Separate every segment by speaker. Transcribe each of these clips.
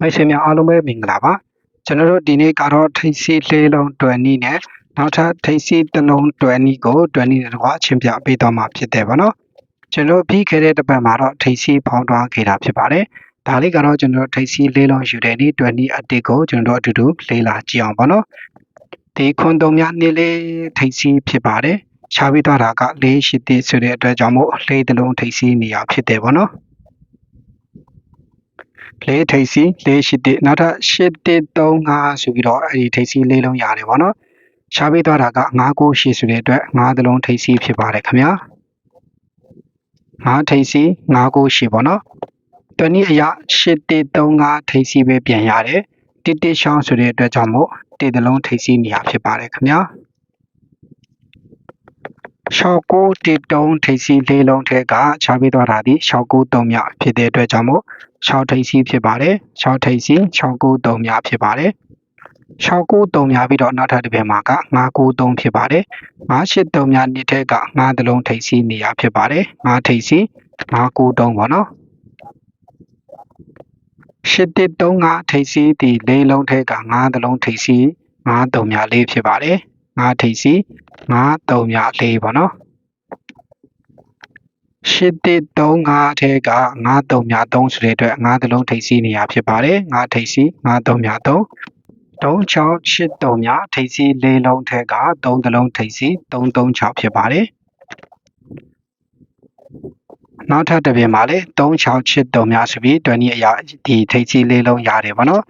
Speaker 1: မိတ်ဆွေများအားလုံးပဲမင်္ဂလာပါကျွန်တော်တို့ဒီနေ့ကတော့ထိပ်စီးလေးလုံးတွယ်နီးနဲ့နောက်ထပ်ထိပ်စီးတစ်လုံးတွယ်နီးကိုတွယ်နီးနဲ့တကွာအချင်းပြပေးတော့မှာဖြစ်တယ်ဗောနော်ကျွန်တော်ပြီးခဲ့တဲ့တစ်ပတ်မှာတော့ထိပ်စီးဖောင်းသွားခဲ့တာဖြစ်ပါတယ်ဒါလေးကတော့ကျွန်တော်ထိပ်စီးလေးလုံးယူတဲ့နေ့တွယ်နီးအတစ်ကိုကျွန်တော်တို့အတူတူလေးလာကြည့်အောင်ဗောနော်ဒီခွန်တုံများနေ့လေးထိပ်စီးဖြစ်ပါတယ်ရှားပြီးသွားတာကလေးရှိသေးဆိုတဲ့အတွက်ကြောင့်မို့လေးတစ်လုံးထိပ်စီးနေရဖြစ်တယ်ဗောနော် လေးထိပ်စီလေးရှိတစ်နောက်ထပ်ရှစ်တစ်သုံးငါဆိုပြီးတော့အဲဒီထိပ်စီလေးလုံးရတယ်ပေါ့နော်ရှားပေးသွားတာက9 9ရှိဆိုတဲ့အတွက်9သလုံးထိပ်စီဖြစ်ပါတယ်ခင်ဗျာ9ထိပ်စီ9 9ရှိပေါ့နော်တနည်းအရရှစ်တစ်သုံးငါထိပ်စီပဲပြန်ရတယ်တစ်တစ်ရှောင်းဆိုတဲ့အတွက်ကြောင့်မို့တစ်သလုံးထိပ်စီနေရဖြစ်ပါတယ်ခင်ဗျာ ရှောက်ကိုတီတုံးထိပ်စီလေးလုံးထဲကချပေးသွားတာဒီရှောက်ကိုတုံးမြဖြစ်တဲ့အတွက်ကြောင့်မို့6ထိပ်စီဖြစ်ပါတယ်6ထိပ်စီ6ကိုတုံးမြဖြစ်ပါတယ်6ကိုတုံးမြပြီးတော့နောက်ထပ်တစ်ပြင်မှာက9ကိုတုံးဖြစ်ပါတယ်9ရှစ်တုံးမြနှစ်ထဲက9သလုံးထိပ်စီနေရဖြစ်ပါတယ်9ထိပ်စီ9ကိုတုံးပေါ့နော်ရှစ်တစ်တုံးကထိပ်စီဒီလေးလုံးထဲက9သလုံးထိပ်စီ9တုံးမြလေးဖြစ်ပါတယ် 9ထိပ်စီ9တုံးမြလေးပေါ့နော်ရှစ်တစ်သုံးငါးထဲကငါးတုံမြ3ဆိုတဲ့အတွက်ငါးသလုံးထိပ်စီးနေရဖြစ်ပါတယ်ငါးထိပ်စီးငါးတုံမြ3 36ရှစ်တုံမြထိပ်စီးလေးလုံးထဲက3သလုံးထိပ်စီး336ဖြစ်ပါတယ်နောက်ထပ်တစ်ပြင်မှာလေ36ချစ်တုံမြဆိုပြီးတွန်နီအရာဒီထိပ်စီးလေးလုံးရတယ်ဗောနော်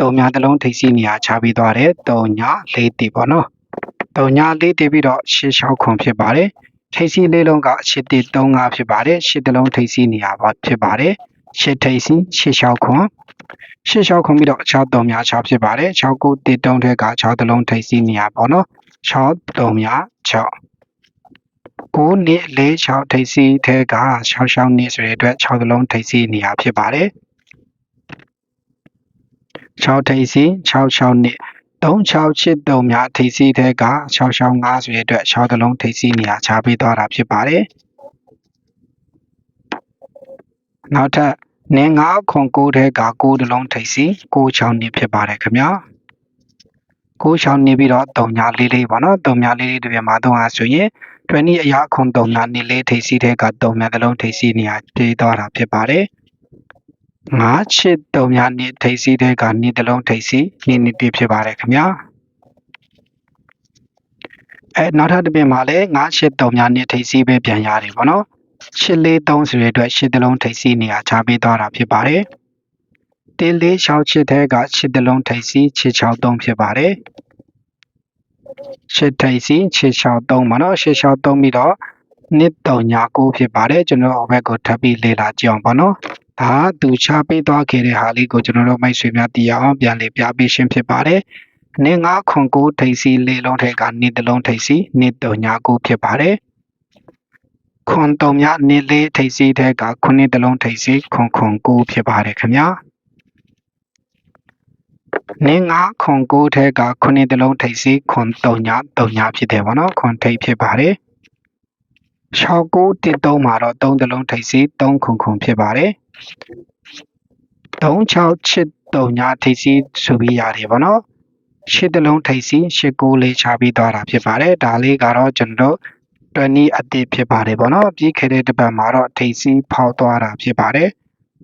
Speaker 1: တုံမြသလုံးထိပ်စီးနေရာချပြီးသွားတယ်တုံညာလေးတီဗောနော် တုံညာလေးတီပြီးတော့ရှစ်6ခွန်ဖြစ်ပါတယ်ထိပ်စီးလေးလုံးကအရှစ်တီ35ဖြစ်ပါတယ်ရှစ်တလုံးထိပ်စီးနေရာပါဖြစ်ပါတယ်ရှစ်ထိပ်စီးရှစ်6ခွန်ရှစ်6ခွန်ပြီးတော့6တုံများ6ဖြစ်ပါတယ်6ကိုတီတုံးထဲက6တလုံးထိပ်စီးနေရာပေါ့နော်6တုံများ6ကိုနှစ်၄6ထိပ်စီးထဲက6 6နှစ်ဆိုတဲ့အတွက်6တလုံးထိပ်စီးနေရာဖြစ်ပါတယ်6ထိပ်စီး6 6နှစ် 36ချစ်တုံများထိပ်စီးထဲက665ဆိုတဲ့အတွက်6တလုံးထိပ်စီးနေရာချပေးသွားတာဖြစ်ပါတယ်နောက်ထပ်နင်း9ခွန်9ထဲက9တလုံးထိပ်စီး9 6နှစ်ဖြစ်ပါတယ်ခင်ဗျာ9 6နှစ်ပြီးတော့3ညာလေးလေးပေါ့နော်3ညာလေးလေးတစ်ပြမှာ3ဟာဆိုရင်20အရာခွန်3ညာနှစ်လေးထိပ်စီးထဲက3ညာတလုံးထိပ်စီးနေရာပြေးသွားတာဖြစ်ပါတယ် ငါးချစ်တုံများနှစ်ထိပ်စီးတဲ့ကနှစ်တလုံးထိပ်စီးနှစ်နှစ်ပြည့်ဖြစ်ပါတယ်ခင်ဗျာအဲနောက်ထပ်တစ်ပြင်မှာလည်းငါးချစ်တုံများနှစ်ထိပ်စီးပဲပြန်ရတယ်ပေါ့နော်ရှစ်လေးသုံးဆိုတဲ့အတွက်ရှစ်တလုံးထိပ်စီးနေရာချပေးသွားတာဖြစ်ပါတယ်တင်းလေး6ချစ်တဲ့ကရှစ်တလုံးထိပ်စီးချစ်6သုံးဖြစ်ပါတယ်ရှစ်ထိပ်စီးချစ်6သုံးပါနော်ရှစ်6သုံးပြီးတော့နှစ်တုံညာ9ဖြစ်ပါတယ်ကျွန်တော်အဘက်ကိုထပ်ပြီးလေ့လာကြည့်အောင်ပါနော် ဒါသူချပေးသွားခဲ့တဲ့ဟာလေးကိုကျွန်တော်တို့မိတ်ဆွေများသိအောင်ပြန်လေပြပေးရှင်းဖြစ်ပါတယ်။နင်းငါခွန်ကိုထိပ်စီလေးလုံးထဲကနေတလုံးထိပ်စီနေတုံညာကိုဖြစ်ပါတယ်။ခွန်တုံမြနေလေးထိပ်စီထဲကခုနှစ်တလုံးထိပ်စီခွန်ခွန်ကိုဖြစ်ပါတယ်ခင်ဗျာ။နင်းငါခွန်ကိုထဲကခုနှစ်တလုံးထိပ်စီခွန်တုံညာတုံညာဖြစ်တယ်ဗောနော်ခွန်ထိပ်ဖြစ်ပါတယ်။ 69တစ်3မှာတော့3တလုံးထိပ်စီ3ခုခုဖြစ်ပါတယ်36ချစ်3ညာထိပ်စီဆိုပြီးရတယ်ဗောနော်ရှစ်တလုံးထိပ်စီရှစ်ကိုလေးချပြီးသွားတာဖြစ်ပါတယ်ဒါလေးကတော့ကျွန်တော်တို့20အသစ်ဖြစ်ပါတယ်ဗောနော်ပြီးခဲ့တဲ့တစ်ပတ်မှာတော့ထိပ်စီဖောက်သွားတာဖြစ်ပါတယ်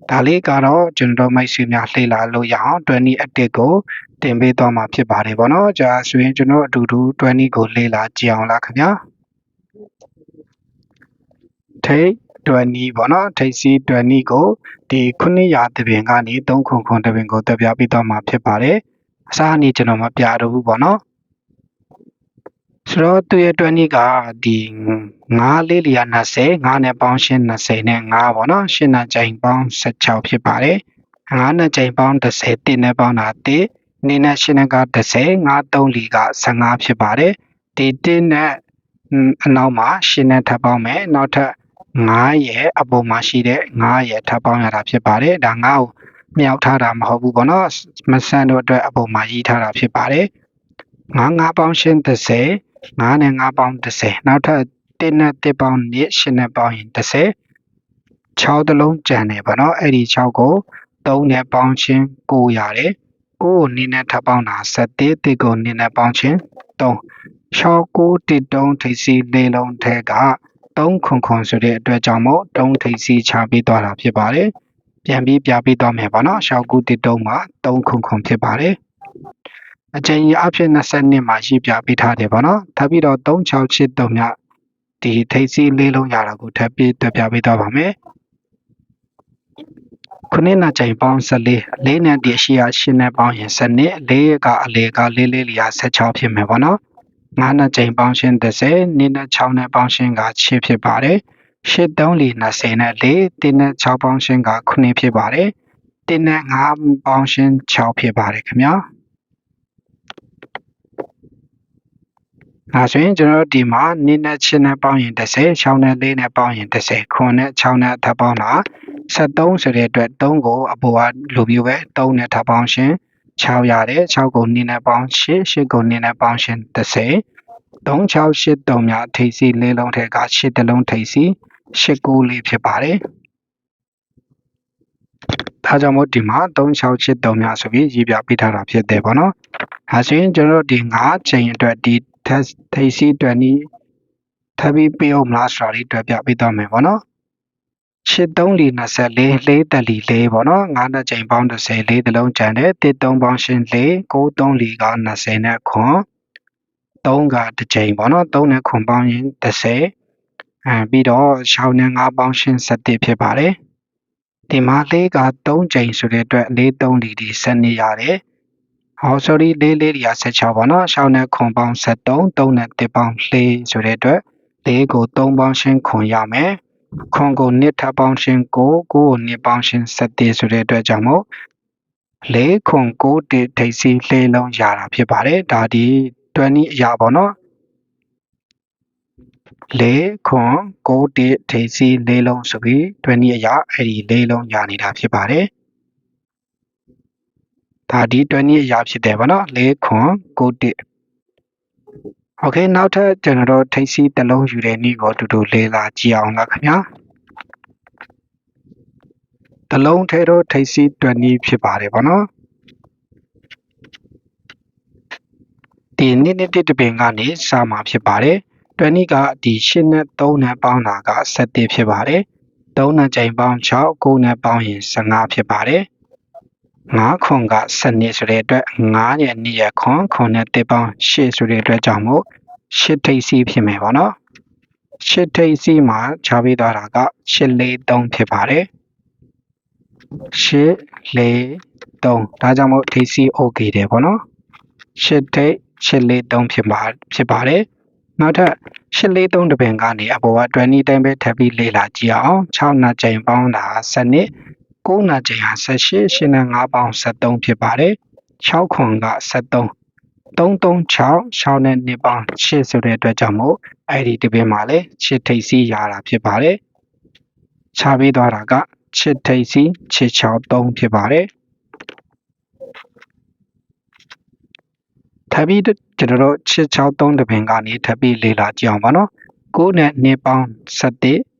Speaker 1: ဒါလေးကတော့ကျွန်တော်မိုက်ဆွေများလှည့်လာလို့ရအောင်20အတစ်ကိုတင်ပေးသွားမှာဖြစ်ပါတယ်ဗောနော်ကြာဆိုရင်ကျွန်တော်အတူတူ20ကိုလှည့်လာကြည့်အောင်လားခင်ဗျာ ထိတ်20ပေါ့နော်ထိတ်စီ20ကိုဒီ900တပင်ကနေ3ခုခုတပင်ကိုတက်ပြပြီးတော့မှာဖြစ်ပါတယ်အစားအနေကျွန်တော်မပြတော့ဘူးပေါ့နော်ဆိုတော့သူရဲ့20ကဒီ9လေးလျာ20 9နဲ့ပေါင်းရှင်း20နဲ့9ပေါ့နော်ရှင်းနာကြိမ်ပေါင်း16ဖြစ်ပါတယ်9နဲ့ကြိမ်ပေါင်း30တင်းနဲ့ပေါင်းတာ1နေနဲ့ရှင်းနဲ့က30 9 3လီက15ဖြစ်ပါတယ်ဒီတင်းနဲ့အနောက်မှာရှင်းနဲ့ထပ်ပေါင်းမယ်နောက်ထပ် 9ရဲ့အပေါ်မှာရှိတဲ့9ရဲ့ထပ်ပေါင်းရတာဖြစ်ပါတယ်ဒါ9ကိုမြောက်ထားတာမဟုတ်ဘူးပေါ့နော်မဆန်တို့အတွက်အပေါ်မှာရေးထားတာဖြစ်ပါတယ်9 9ပေါင်းရှင်း30 9နဲ့9ပေါင်း30နောက်ထပ်1နဲ့1ပေါင်း2 8နဲ့ပေါင်းရင်30 6တလုံးကျန်တယ်ပေါ့နော်အဲ့ဒီ6ကို3နဲ့ပေါင်းချင်း9ရတယ်9ကိုနင်းနဲ့ထပ်ပေါင်းတာ7တစ်ကိုနင်းနဲ့ပေါင်းချင်း3 6 9တစ်တုံးထိပ်စီလေးလုံးထဲက 3ခွန်ခွန်ဆိုတဲ့အတွက်ကြောင့်မို့တုံးထိပ်စီချပေးသွားတာဖြစ်ပါတယ်ပြန်ပြီးပြပေးသွားမယ်ပေါ့နော်6 9တစ်တုံးမှာ3ခွန်ခွန်ဖြစ်ပါတယ်အကျဉ်းကြီးအဖြစ်22မှာရှိပြပေးထားတယ်ပေါ့နော်ထပ်ပြီးတော့3683မြဒီထိပ်စီလေးလုံးရတာကိုထပ်ပြီးတွက်ပြပေးသွားပါမယ်ခုနှစ်နာချိန်ပေါင်း14လေးနဲ့တရှိရ8နဲ့ပေါင်းရင်7နှစ်လေးကအလေကလေးလေးလျာ16ဖြစ်မယ်ပေါ့နော် 9နှစ်ချိန်ပေါင်းရှင်း30နှစ်နဲ့6နဲ့ပေါင်းရှင်းက6ဖြစ်ပါတယ်8 3လီ20နဲ့4 1နဲ့6ပေါင်းရှင်းက9ဖြစ်ပါတယ်1နဲ့5ပေါင်းရှင်း6ဖြစ်ပါတယ်ခင်ဗျာဒါဆိုရင်ကျွန်တော်တို့ဒီမှာ2နဲ့6နဲ့ပေါင်းရင်30 6နဲ့4နဲ့ပေါင်းရင်30 9နဲ့6နဲ့ထပ်ပေါင်းတာ73ဆိုတဲ့အတွက်3ကိုအပေါ်ကလိုမျိုးပဲ3နဲ့ထပ်ပေါင်းရှင်း 6ရတယ်6ကို2နဲ့ပေါင်း8 8ကို2နဲ့ပေါင်းရှင်း30 3683များထိပ်စီလေးလုံးထဲက8တလုံးထိပ်စီ89လေးဖြစ်ပါတယ်ဒါကြောင့်မို့ဒီမှာ3683များဆိုပြီးရေးပြပေးထားတာဖြစ်တယ်ပေါ့နော်။ဒါဆိုရင်ကျွန်တော်တို့ဒီ9ချိန်အတွက်ဒီ test ထိပ်စီအတွက်နီးထပ်ပြီးပေးအောင်မလားဆိုတာလေးတွေ့ပြပေးသွားမယ်ပေါ့နော်။ 83လီ24လေးတက်လီလေးပေါ့နော်9နှစ်ချိန်ပေါင်း30လေးတလုံးကျန်တယ်13ပေါင်းရှင်လေး93လီက20နဲ့ခွန်3ကတစ်ချိန်ပေါ့နော်3နဲ့ခွန်ပေါင်းရင်30အဲပြီးတော့6နဲ့5ပေါင်းရှင်7ဖြစ်ပါတယ်ဒီမှာလေးက3ချိန်ဆိုတဲ့အတွက်4 3လီဒီ7နေရတယ်ဟော sorry လေးလေးတွေက16ပေါ့နော်6နဲ့ခွန်ပေါင်း73 3နဲ့1ပေါင်း4ဆိုတဲ့အတွက်လေးကို3ပေါင်းရှင်းခွန်ရမယ် ခွန်ကို2ထပ်ပေါင်းရှင်း9 9ကို2ပေါင်းရှင်း7ဆိုတဲ့အတွက်ကြောင့်မို့လေးခွန်9တိထိပ်စီလေးလုံးရတာဖြစ်ပါတယ်ဒါဒီ20အရာပေါ့နော်လေးခွန်9တိထိပ်စီလေးလုံးဆိုပြီး20အရာအဲ့ဒီလေးလုံးရနေတာဖြစ်ပါတယ်ဒါဒီ20အရာဖြစ်တယ်ဗောနော်၄ခွန်9တစ် โอเคနောက်ထပ်ကျွန်တော်တို့ထိပ်စီးတစ်လုံးယူတဲ့နေ့ကိုအတူတူလေးလာကြည့်အောင်လားခင်ဗျာတစ်လုံးထဲတော့ထိပ်စီး20ဖြစ်ပါတယ်ဗောနော်ဒီနှစ်နှစ်တစ်ပင်ကနေစမှာဖြစ်ပါတယ်20ကဒီ8နဲ့3နဲ့ပေါင်းတာက7ဖြစ်ပါတယ်3နဲ့ချိန်ပေါင်း6 9နဲ့ပေါင်းရင်15ဖြစ်ပါတယ် 9ခွန်ကစနစ်ဆိုတဲ့အတွက်9ရဲ့2ရဲ့ခွန်ခွန်နဲ့တစ်ပေါင်း8ဆိုတဲ့အတွက်ကြောင့်မို့8ထိပ်စီးဖြစ်မယ်ပေါ့နော်8ထိပ်စီးမှာခြားပေးသွားတာက8 4 3ဖြစ်ပါတယ်8 4 3ဒါကြောင့်မို့ထိပ်စီး okay တယ်ပေါ့နော်8ထိပ်8 4 3ဖြစ်ပါဖြစ်ပါတယ်နောက်ထပ်8 4 3တပင်ကနေအပေါ်က20တိုင်းပဲထပ်ပြီးလေ့လာကြည့်အောင်6နှစ်ကြိမ်ပေါင်းတာစနစ် 9နာချိန်ဟာ18 8နဲ့5ပေါင်း73ဖြစ်ပါတယ်6ခွန်က73 336 6နဲ့2ပေါင်း8ဆိုတဲ့အတွက်ကြောင့်မို့အဲ့ဒီဒီပင်မှာလည်း8ထိပ်စီးရတာဖြစ်ပါတယ်ခြားပေးသွားတာက8ထိပ်စီး663ဖြစ်ပါတယ်ထပ်ပြီးကျွန်တော်တို့663တပင်ကနေထပ်ပြီးလေ့လာကြည့်အောင်ပါနော်9နဲ့2ပေါင်း7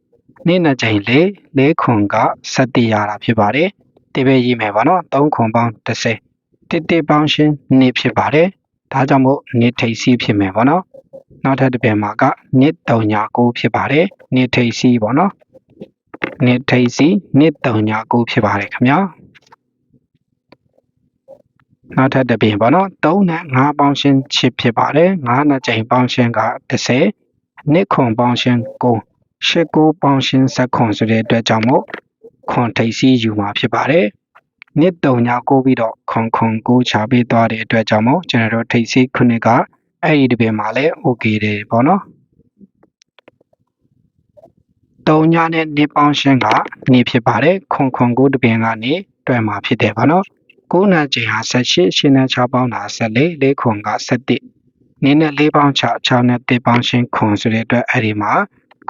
Speaker 1: နေ့နှစ်ချိန်လေးလေးခွန်က7ရတာဖြစ်ပါတယ်တိပဲရေးမယ်ပါနော်3ခွန်ပေါင်း30တစ်တစ်ပေါင်းရှင်းနှစ်ဖြစ်ပါတယ်ဒါကြောင့်မို့နှစ်ထိပ်စီးဖြစ်မယ်ပေါ့နော်နောက်ထပ်တစ်ပြန်မှာကနှစ်3ညာ9ဖြစ်ပါတယ်နှစ်ထိပ်စီးပေါ့နော်နှစ်ထိပ်စီးနှစ်3ညာ9ဖြစ်ပါတယ်ခင်ဗျာနောက်ထပ်တစ်ပြင်ပေါ့နော်3နဲ့5ပေါင်းရှင်းချစ်ဖြစ်ပါတယ်5နဲ့ချိန်ပေါင်းရှင်းက30နှစ်ခွန်ပေါင်းရှင်း9 ရှစ်ကိုပေါင်းရှင်းဆက်ခွန်ဆိုတဲ့အတွက်ကြောင့်မို့ခွန်ထိပ်စီးယူမှာဖြစ်ပါတယ်နှစ်တုံညာကိုပြီးတော့ခွန်ခွန်ကိုချပေးသွားတဲ့အတွက်ကြောင့်မို့ကျွန်တော်တို့ထိပ်စီးခုနှစ်ကအဲ့ဒီဒီပင်မှာလည်း okay တယ်ပေါ့နော်တုံညာနဲ့နေပေါင်းရှင်းကနေဖြစ်ပါတယ်ခွန်ခွန်ကိုတပင်ကနေတွဲမှာဖြစ်တယ်ပေါ့နော်9နာချိန်ဟာ18ရှင်နဲ့6ပေါင်းတာ14လေးခွန်က17နင်းနဲ့4ပေါင်း6 6နဲ့1ပေါင်းရှင်းခွန်ဆိုတဲ့အတွက်အဲ့ဒီမှာ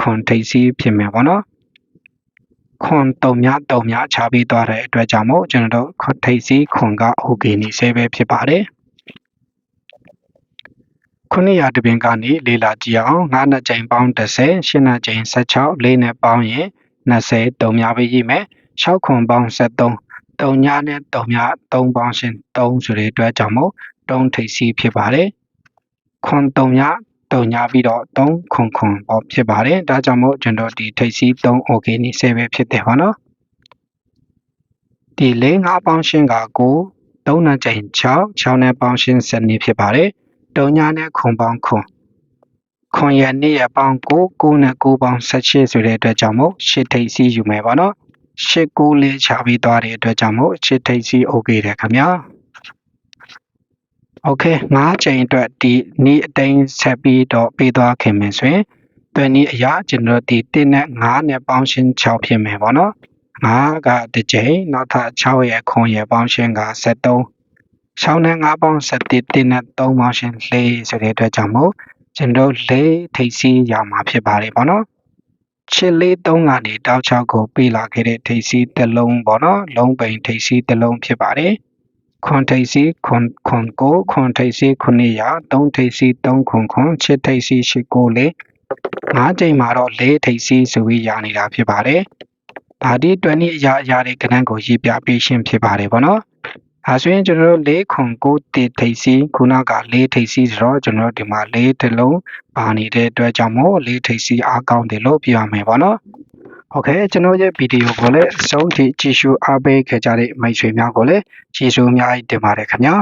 Speaker 1: ခွန်ထိပ်စီးဖြစ်မယ်ပေါ့နော်ခွန်တုံများတုံများချပေးသွားတဲ့အတွက်ကြောင့်မို့ကျွန်တော်တို့ခွန်ထိပ်စီးခွန်က okay နေဆဲပဲဖြစ်ပါတယ်ခုနှစ်ရာတပင်ကနေလေးလာကြည့်အောင်9နှစ်ကြိမ်ပေါင်း30 8နှစ်ကြိမ်16 4နဲ့ပေါင်းရင်20တုံများပဲရေးမယ်6ခွန်ပေါင်း73 3ညနဲ့3ည3ပေါင်းရှင်3ဆိုတဲ့အတွက်ကြောင့်မို့3ထိပ်စီးဖြစ်ပါတယ်ခွန်3ည 3ညပြီးတော့3ခွန်ခွန်ပေါ့ဖြစ်ပါတယ်ဒါကြောင့်မို့ကျွန်တော်ဒီထိပ်စီး3 okay နေစေပဲဖြစ်တယ်ပေါ့နော်ဒီ၄၅ပေါင်းရှင်ကကို3နဲ့ချိန်6 6နဲ့ပေါင်းရှင်7နေဖြစ်ပါတယ်3ညနဲ့ခွန်ပေါင်းခွန်ခွန်ရနေ့ရပေါင်းကို9နဲ့9ပေါင်း18ဆိုတဲ့အတွက်ကြောင့်မို့8ထိပ်စီးယူမယ်ပေါ့နော်ရှစ်ကိုလေးချပြီးသွားတဲ့အတွက်ကြောင့်မို့ရှစ်ထိပ်စီ okay တယ်ခင်ဗျာ okay ငါးချိန်အတွက်ဒီနေ့အတိုင်းဆက်ပြီးတော့ပေးသွားခင်မယ်ဆိုရင်တွင်นี้အရာကျွန်တော်ဒီ1နဲ့9နဲ့ပေါင်းရှင်း6ဖြစ်မယ်ပေါ့နော်9ကတစ်ချိန်နောက်ထပ်6ရဲ့ခွန်ရဲ့ပေါင်းရှင်းက73 6နဲ့9ပေါင်း7 1နဲ့3ပေါင်းရှင်း4ဆိုတဲ့အတွက်ကြောင့်မို့ကျွန်တော်4ထိပ်စီရမှာဖြစ်ပါတယ်ပေါ့နော်ချစ်လေး3ကနေတောက်6ကိုပေးလာခဲ့တဲ့ထိပ်စီးတစ်လုံးပေါ့နော်လုံးပိန်ထိပ်စီးတစ်လုံးဖြစ်ပါတယ် ခွန်ထိပ်စီးခွန်ခွန်ကိုခွန်ထိပ်စီး9ရာ3ထိပ်စီး3ခွန်ခွန်ချစ်ထိပ်စီး8ကိုလေး၅ချိန်မှာတော့၄ထိပ်စီးဆိုပြီးရနေတာဖြစ်ပါတယ်ဒါဒီ20အရာအရာတွေကဏ္ဍကိုရေးပြပေးရှင်းဖြစ်ပါတယ်ပေါ့နော်အဲဆိုရင်ကျွန်တော်တို့၄ခွန်9တိထိပ်စီးခုနက၄ထိပ်စီးဆိုတော့ကျွန်တော်တို့ဒီမှာ၄တစ်လုံးပါနေတဲ့အတွက်ကြောင့်မို့၄ထိပ်စီးအားကောင်းတယ်လို့ပြောရမယ်ပေါ့နော် โอเคကျွန်တော်ရဲ့ဗီဒီယိုကိုလည်းအဆုံးထိကြည့်ရှုအားပေးခဲ့ကြတဲ့မိတ်ဆွေများကိုလည်းကျေးဇူးအများကြီးတင်ပါတယ်ခင်ဗျာ